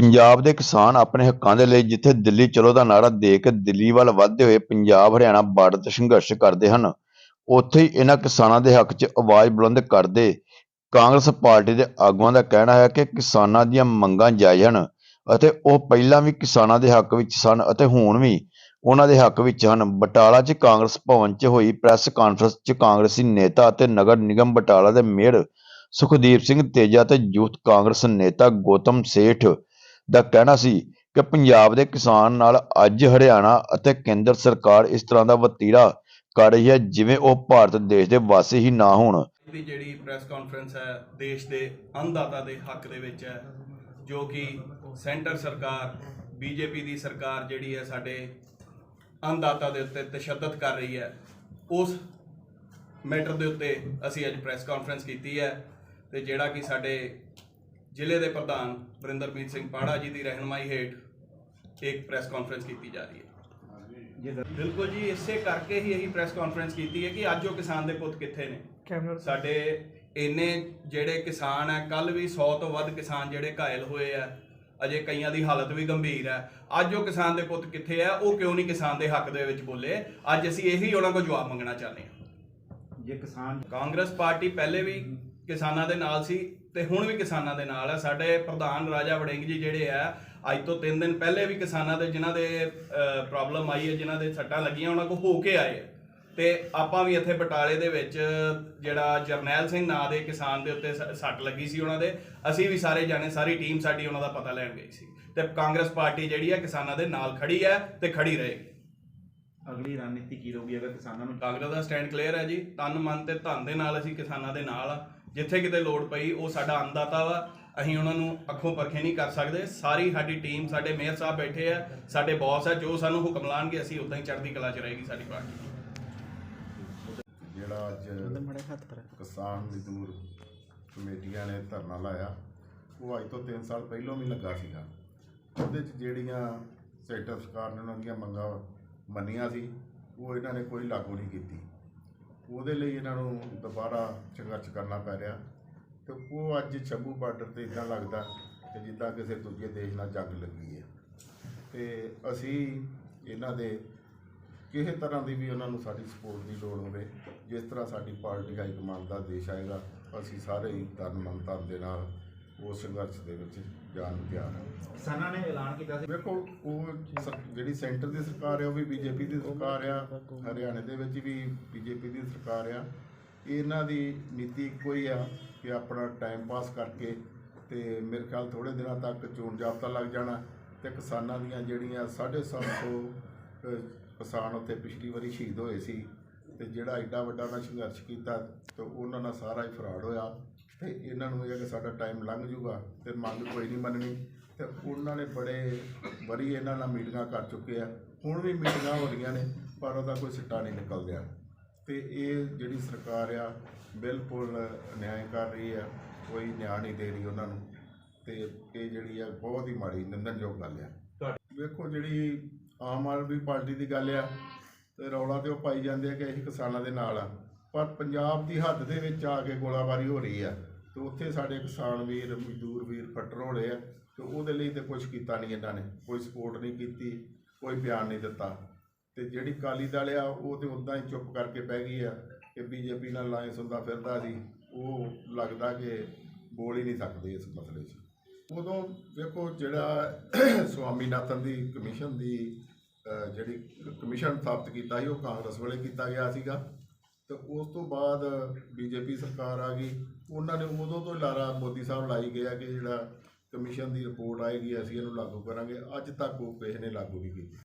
ਪੰਜਾਬ ਦੇ ਕਿਸਾਨ ਆਪਣੇ ਹੱਕਾਂ ਦੇ ਲਈ ਜਿੱਥੇ ਦਿੱਲੀ ਚਲੋ ਦਾ ਨਾਅਰਾ ਦੇ ਕੇ ਦਿੱਲੀ ਵੱਲ ਵਧਦੇ ਹੋਏ ਪੰਜਾਬ, ਹਰਿਆਣਾ ਬਾਰਡਰ ਤੇ ਸੰਘਰਸ਼ ਕਰਦੇ ਹਨ। ਉੱਥੇ ਹੀ ਇਹਨਾਂ ਕਿਸਾਨਾਂ ਦੇ ਹੱਕ 'ਚ ਆਵਾਜ਼ ਬੁਲੰਦ ਕਰਦੇ ਕਾਂਗਰਸ ਪਾਰਟੀ ਦੇ ਆਗੂਆਂ ਦਾ ਕਹਿਣਾ ਹੈ ਕਿ ਕਿਸਾਨਾਂ ਦੀਆਂ ਮੰਗਾਂ ਜਾਇਜ਼ ਹਨ ਅਤੇ ਉਹ ਪਹਿਲਾਂ ਵੀ ਕਿਸਾਨਾਂ ਦੇ ਹੱਕ ਵਿੱਚ ਸਨ ਅਤੇ ਹੁਣ ਵੀ ਉਹਨਾਂ ਦੇ ਹੱਕ ਵਿੱਚ ਹਨ। ਬਟਾਲਾ 'ਚ ਕਾਂਗਰਸ ਭਵਨ 'ਚ ਹੋਈ ਪ੍ਰੈਸ ਕਾਨਫਰੰਸ 'ਚ ਕਾਂਗਰਸੀ ਨੇਤਾ ਅਤੇ ਨਗਰ ਨਿਗਮ ਬਟਾਲਾ ਦੇ ਮੇਅਰ ਸੁਖਦੀਪ ਸਿੰਘ ਤੇਜਾ ਤੇ ਯੂਥ ਕਾਂਗਰਸ ਨੇਤਾ ਗੌਤਮ ਸੇਠ ਦਾ ਕਹਿਣਾ ਸੀ ਕਿ ਪੰਜਾਬ ਦੇ ਕਿਸਾਨ ਨਾਲ ਅੱਜ ਹਰਿਆਣਾ ਅਤੇ ਕੇਂਦਰ ਸਰਕਾਰ ਇਸ ਤਰ੍ਹਾਂ ਦਾ ਵਤੀਰਾ ਕਰ ਰਹੀ ਹੈ ਜਿਵੇਂ ਉਹ ਭਾਰਤ ਦੇਸ਼ ਦੇ ਵਾਸੀ ਹੀ ਨਾ ਹੋਣ। ਦੀ ਜਿਹੜੀ ਪ੍ਰੈਸ ਕਾਨਫਰੰਸ ਹੈ, ਦੇਸ਼ ਦੇ ਅੰਨਦਾਤਾ ਦੇ ਹੱਕ ਦੇ ਵਿੱਚ ਹੈ, ਜੋ ਕਿ ਸੈਂਟਰ ਸਰਕਾਰ, ਬੀਜੇਪੀ ਦੀ ਸਰਕਾਰ ਜਿਹੜੀ ਹੈ ਸਾਡੇ ਅੰਨਦਾਤਾ ਦੇ ਉੱਤੇ ਤਸ਼ੱਦਦ ਕਰ ਰਹੀ ਹੈ, ਉਸ ਮੈਟਰ ਦੇ ਉੱਤੇ ਅਸੀਂ ਅੱਜ ਪ੍ਰੈਸ ਕਾਨਫਰੰਸ ਕੀਤੀ ਹੈ ਤੇ ਜਿਹੜਾ ਕਿ ਸਾਡੇ ਜ਼ਿਲ੍ਹੇ ਦੇ ਪ੍ਰਧਾਨ ਵਰਿੰਦਰਪ੍ਰੀਤ ਸਿੰਘ ਪਾੜਾ ਜੀ ਦੀ ਰਹਿਨਮਾਈ ਹੇਠ ਇੱਕ ਪ੍ਰੈਸ ਕਾਨਫਰੰਸ ਕੀਤੀ ਜਾ ਰਹੀ ਹੈ। ਬਿਲਕੁਲ ਜੀ ਇਸੇ ਕਰਕੇ ਹੀ ਇਹੀ ਪ੍ਰੈਸ ਕਾਨਫਰੰਸ ਕੀਤੀ ਹੈ ਕਿ ਅੱਜ ਉਹ ਕਿਸਾਨ ਦੇ ਪੁੱਤ ਕਿੱਥੇ ਨੇ? ਸਾਡੇ ਇੰਨੇ ਜਿਹੜੇ ਕਿਸਾਨ ਹੈ ਕੱਲ ਵੀ 100 ਤੋਂ ਵੱਧ ਕਿਸਾਨ ਜਿਹੜੇ ਘਾਇਲ ਹੋਏ ਆ ਅਜੇ ਕਈਆਂ ਦੀ ਹਾਲਤ ਵੀ ਗੰਭੀਰ ਹੈ ਅੱਜ ਉਹ ਕਿਸਾਨ ਦੇ ਪੁੱਤ ਕਿੱਥੇ ਆ ਉਹ ਕਿਉਂ ਨਹੀਂ ਕਿਸਾਨ ਦੇ ਹੱਕ ਦੇ ਵਿੱਚ ਬੋਲੇ? ਅੱਜ ਅਸੀਂ ਇਹੀ ਉਹਨਾਂ ਕੋਲ ਜਵਾਬ ਮੰਗਣਾ ਚਾਹੁੰਦੇ ਹਾਂ। ਜੇ ਕਿਸਾਨ ਕਾਂਗਰਸ ਪਾਰਟੀ ਪਹਿਲੇ ਵੀ ਕਿਸਾਨਾਂ ਦੇ ਨਾਲ ਸੀ ਤੇ ਹੁਣ ਵੀ ਕਿਸਾਨਾਂ ਦੇ ਨਾਲ ਹੈ ਸਾਡੇ ਪ੍ਰਧਾਨ ਰਾਜਾ ਵੜਿੰਗ ਜੀ ਜਿਹੜੇ ਆ ਅੱਜ ਤੋਂ 3 ਦਿਨ ਪਹਿਲੇ ਵੀ ਕਿਸਾਨਾਂ ਦੇ ਜਿਨ੍ਹਾਂ ਦੇ ਪ੍ਰੋਬਲਮ ਆਈ ਹੈ ਜਿਨ੍ਹਾਂ ਦੇ ਸੱਟਾਂ ਲੱਗੀਆਂ ਉਹਨਾਂ ਕੋ ਹੋ ਕੇ ਆਏ ਆ। ਤੇ ਆਪਾਂ ਵੀ ਇੱਥੇ ਬਟਾਲੇ ਦੇ ਵਿੱਚ ਜਿਹੜਾ ਜਰਨੈਲ ਸਿੰਘ ਨਾਂ ਦੇ ਕਿਸਾਨ ਦੇ ਉੱਤੇ ਸੱਟ ਲੱਗੀ ਸੀ ਉਹਨਾਂ ਦੇ। ਅਸੀਂ ਵੀ ਸਾਰੇ ਜਾਣੇ ਸਾਰੀ ਟੀਮ ਸਾਡੀ ਉਹਨਾਂ ਦਾ ਪਤਾ ਲੈਣ ਗਈ ਸੀ। ਤੇ ਕਾਂਗਰਸ ਪਾਰਟੀ ਜਿਹੜੀ ਹੈ ਕਿਸਾਨਾਂ ਦੇ ਨਾਲ ਖੜੀ ਹੈ ਤੇ ਖੜੀ ਰਹੇਗੀ ਅਗਲੀ ਰਣਨੀਤੀ ਕੀ ਰਹੂਗੀ ਅਗਰ ਕਿਸਾਨਾਂ ਨੂੰ ਕਾਂਗਰਸ ਦਾ ਸਟੈਂਡ ਕਲੀਅਰ ਹੈ ਜੀ। ਤਨ ਮਨ ਤੇ ਧਨ ਦੇ ਨਾਲ ਅਸੀਂ ਕਿਸਾਨਾਂ ਦੇ ਨਾਲ ਆ। ਜਿੱਥੇ ਕਿਤੇ ਲੋੜ ਪਈ ਉਹ ਸਾਡਾ ਅੰਨਦਾਤਾ ਵਾ। ਅਸੀਂ ਉਹਨਾਂ ਨੂੰ ਅੱਖੋਂ ਪਰਖੇ ਨਹੀਂ ਕਰ ਸਕਦੇ। ਸਾਰੀ ਸਾਡੀ ਟੀਮ ਸਾਡੇ ਮੇਅਰ ਸਾਹਿਬ ਬੈਠੇ ਆ ਸਾਡੇ ਬੌਸ ਆ ਜੋ ਸਾਨੂੰ ਹੁਕਮ ਲਾਣਗੇ ਅਸੀਂ ਉਦਾਂ ਹੀ ਚੜ੍ਹਦੀ ਕਲਾ 'ਚ ਰਹੇਗੀ ਸਾਡੀ ਪਾਰਟੀ। ਜਿਹੜਾ ਅੱਜ ਕਿਸਾਨ ਮਜ਼ਦੂਰ ਕਮੇਟੀਆਂ ਨੇ ਧਰਨਾ ਲਾਇਆ ਉਹ ਅੱਜ ਤੋਂ 3 ਸਾਲ ਪਹਿਲਾਂ ਵੀ ਲੱਗਾ ਸੀਗਾ। ਉਹਦੇ 'ਚ ਜਿਹੜੀਆਂ ਸੈਂਟਰ ਸਰਕਾਰ ਨੇ ਉਹਨਾਂ ਦੀਆਂ ਮੰਗਾਂ ਮੰਨੀਆਂ ਸੀ ਉਹ ਇਹਨਾਂ ਨੇ ਕੋਈ ਲਾਗੂ ਨਹੀਂ ਕੀਤੀ। ਉਹਦੇ ਲਈ ਇਹਨਾਂ ਨੂੰ ਦੁਬਾਰਾ ਸੰਘਰਸ਼ ਕਰਨਾ ਪੈ ਰਿਹਾ ਤੇ ਉਹ ਅੱਜ ਛੱਬੂ ਬਾਰਡਰ ਤੇ ਇਦਾਂ ਲੱਗਦਾ ਕਿ ਜਿੱਦਾਂ ਕਿਸੇ ਦੂਜੇ ਦੇਸ਼ ਨਾਲ ਜੰਗ ਲੱਗੀ ਹੈ। ਤੇ ਅਸੀਂ ਇਹਨਾਂ ਦੇ ਕਿਸੇ ਤਰ੍ਹਾਂ ਦੀ ਵੀ ਉਹਨਾਂ ਨੂੰ ਸਾਡੀ ਸਪੋਰਟ ਦੀ ਲੋੜ ਹੋਵੇ, ਜਿਸ ਤਰ੍ਹਾਂ ਸਾਡੀ ਪਾਰਟੀ ਹਾਈ ਕਮਾਂਡ ਦਾ ਦੇਸ਼ ਆਏਗਾ, ਅਸੀਂ ਸਾਰੇ ਹੀ ਤਨ ਮਨ ਧਨ ਦੇ ਨਾਲ ਉਸ ਸੰਘਰਸ਼ ਦੇ ਵਿੱਚ ਜਾਣ ਨੂੰ ਤਿਆਰ ਹਾਂ। ਕਿਸਾਨਾਂ ਨੇ ਐਲਾਨ ਕੀਤਾ ਸੀ। ਵੇਖੋ ਉਹ ਸ- ਜਿਹੜੀ ਸੈਂਟਰ ਦੀ ਸਰਕਾਰ ਹੈ ਉਹ ਵੀ ਬੀਜੇਪੀ ਦੀ ਸਰਕਾਰ ਆ। ਹਰਿਆਣੇ ਦੇ ਵਿੱਚ ਵੀ ਬੀਜੇਪੀ ਦੀ ਸਰਕਾਰ ਆ। ਇਹਨਾਂ ਦੀ ਨੀਤੀ ਇੱਕੋ ਹੀ ਆ ਕਿ ਆਪਣਾ ਟਾਈਮ ਪਾਸ ਕਰਕੇ ਤੇ ਮੇਰੇ ਖਿਆਲ ਥੋੜੇ ਦਿਨਾਂ ਤੱਕ ਚੋਣ ਜਾਬਤਾ ਲੱਗ ਜਾਣਾ ਤੇ ਕਿਸਾਨਾਂ ਦੀਆਂ ਜਿਹੜੀਆਂ 750 ਅਹ, ਕਿਸਾਨ ਉੱਥੇ ਪਿਛਲੀ ਵਾਰੀ ਸ਼ਹੀਦ ਹੋਏ ਸੀ ਤੇ ਜਿਹੜਾ ਐਡਾ ਵੱਡਾ ਉਹਨਾਂ ਸੰਘਰਸ਼ ਕੀਤਾ ਤੇ ਉਹਨਾਂ ਨਾਲ ਸਾਰਾ ਹੀ ਫਰਾਡ ਹੋਇਆ। ਤੇ ਇਹਨਾਂ ਨੂੰ ਇਹ ਹੈ ਕਿ ਸਾਡਾ ਟਾਈਮ ਲੰਘ ਜੂਗਾ ਤੇ ਮੰਗ ਕੋਈ ਨਹੀਂ ਮੰਨਣੀ। ਤੇ ਉਹਨਾਂ ਨੇ ਬੜੇ ਵਰੀ ਇਹਨਾਂ ਨਾਲ ਮੀਟਿੰਗਾਂ ਕਰ ਚੁੱਕੇ ਆ। ਹੁਣ ਵੀ ਮੀਟਿੰਗਾਂ ਹੋ ਰਹੀਆਂ ਨੇ, ਪਰ ਉਹਦਾ ਕੋਈ ਸਿੱਟਾ ਨਹੀਂ ਨਿਕਲਦਿਆ। ਤੇ ਇਹ ਜਿਹੜੀ ਸਰਕਾਰ ਆ, ਬਿਲਕੁਲ ਨਿਆਂ ਕਰ ਰਹੀ ਆ, ਕੋਈ ਨਿਆਂ ਨਹੀਂ ਦੇ ਰਹੀ ਉਹਨਾਂ ਨੂੰ। ਤੇ ਇਹ ਜਿਹੜੀ ਆ, ਬਹੁਤ ਹੀ ਮਾੜੀ, ਨਿੰਦਣਯੋਗ ਗੱਲ ਆ। ਵੇਖੋ ਜਿਹੜੀ ਆਮ ਆਦਮੀ ਪਾਰਟੀ ਦੀ ਗੱਲ ਆ, ਤੇ ਰੌਲਾ ਤੇ ਉਹ ਪਾਈ ਜਾਂਦੇ ਆ ਕਿ ਅਸੀਂ ਕਿਸਾਨਾਂ ਦੇ ਨਾਲ ਆ। ਪਰ ਪੰਜਾਬ ਦੀ ਹੱਦ ਦੇ ਵਿੱਚ ਆ ਕੇ ਗੋਲਾਬਾਰੀ ਹੋ ਰਹੀ ਆ। ਤੇ ਉੱਥੇ ਸਾਡੇ ਕਿਸਾਨ ਵੀਰ, ਮਜ਼ਦੂਰ ਵੀਰ ਫੱਟਰ ਹੋ ਰਹੇ ਆ ਤੇ ਉਹਦੇ ਲਈ ਤੇ ਕੁਝ ਕੀਤਾ ਨਹੀਂ ਇਹਨਾਂ ਨੇ, ਕੋਈ ਸਪੋਰਟ ਨਹੀਂ ਕੀਤੀ, ਕੋਈ ਬਿਆਨ ਨਹੀਂ ਦਿੱਤਾ। ਤੇ ਜਿਹੜੀ ਕਾਲੀ ਦਲ ਆ, ਉਹ ਤੇ ਉਦਾਂ ਹੀ ਚੁੱਪ ਕਰਕੇ ਬਹਿ ਗਈ ਆ ਕਿ ਬੀਜੇਪੀ ਨਾਲ ਲਾਇੰਸ ਹੁੰਦਾ ਫਿਰਦਾ ਸੀ, ਉਹ ਲੱਗਦਾ ਕਿ ਬੋਲ ਹੀ ਨਹੀਂ ਸਕਦੇ ਇਸ ਮਸਲੇ 'ਚ। ਉਦੋਂ ਵੇਖੋ ਜਿਹੜਾ ਸਵਾਮੀਨਾਥਨ ਦੀ ਕਮਿਸ਼ਨ ਦੀ ਜਿਹੜੀ ਕਮਿਸ਼ਨ ਸਥਾਪਿਤ ਕੀਤਾ ਸੀ, ਉਹ ਕਾਂਗਰਸ ਵੇਲੇ ਕੀਤਾ ਗਿਆ ਸੀਗਾ। ਤੇ ਉਸ ਤੋਂ ਬਾਅਦ ਬੀਜੇਪੀ ਸਰਕਾਰ ਆ ਗਈ। ਉਹਨਾਂ ਨੇ ਉਦੋਂ ਤੋਂ ਲਾਰਾ ਮੋਦੀ ਸਾਹਿਬ ਲਾਈ ਗਿਆ ਕਿ ਜਿਹੜਾ ਕਮਿਸ਼ਨ ਦੀ ਰਿਪੋਰਟ ਆਏਗੀ, ਅਸੀਂ ਇਹਨੂੰ ਲਾਗੂ ਕਰਾਂਗੇ। ਅੱਜ ਤੱਕ ਉਹ ਕਿਸੇ ਨੇ ਲਾਗੂ ਨਹੀਂ ਕੀਤੀ।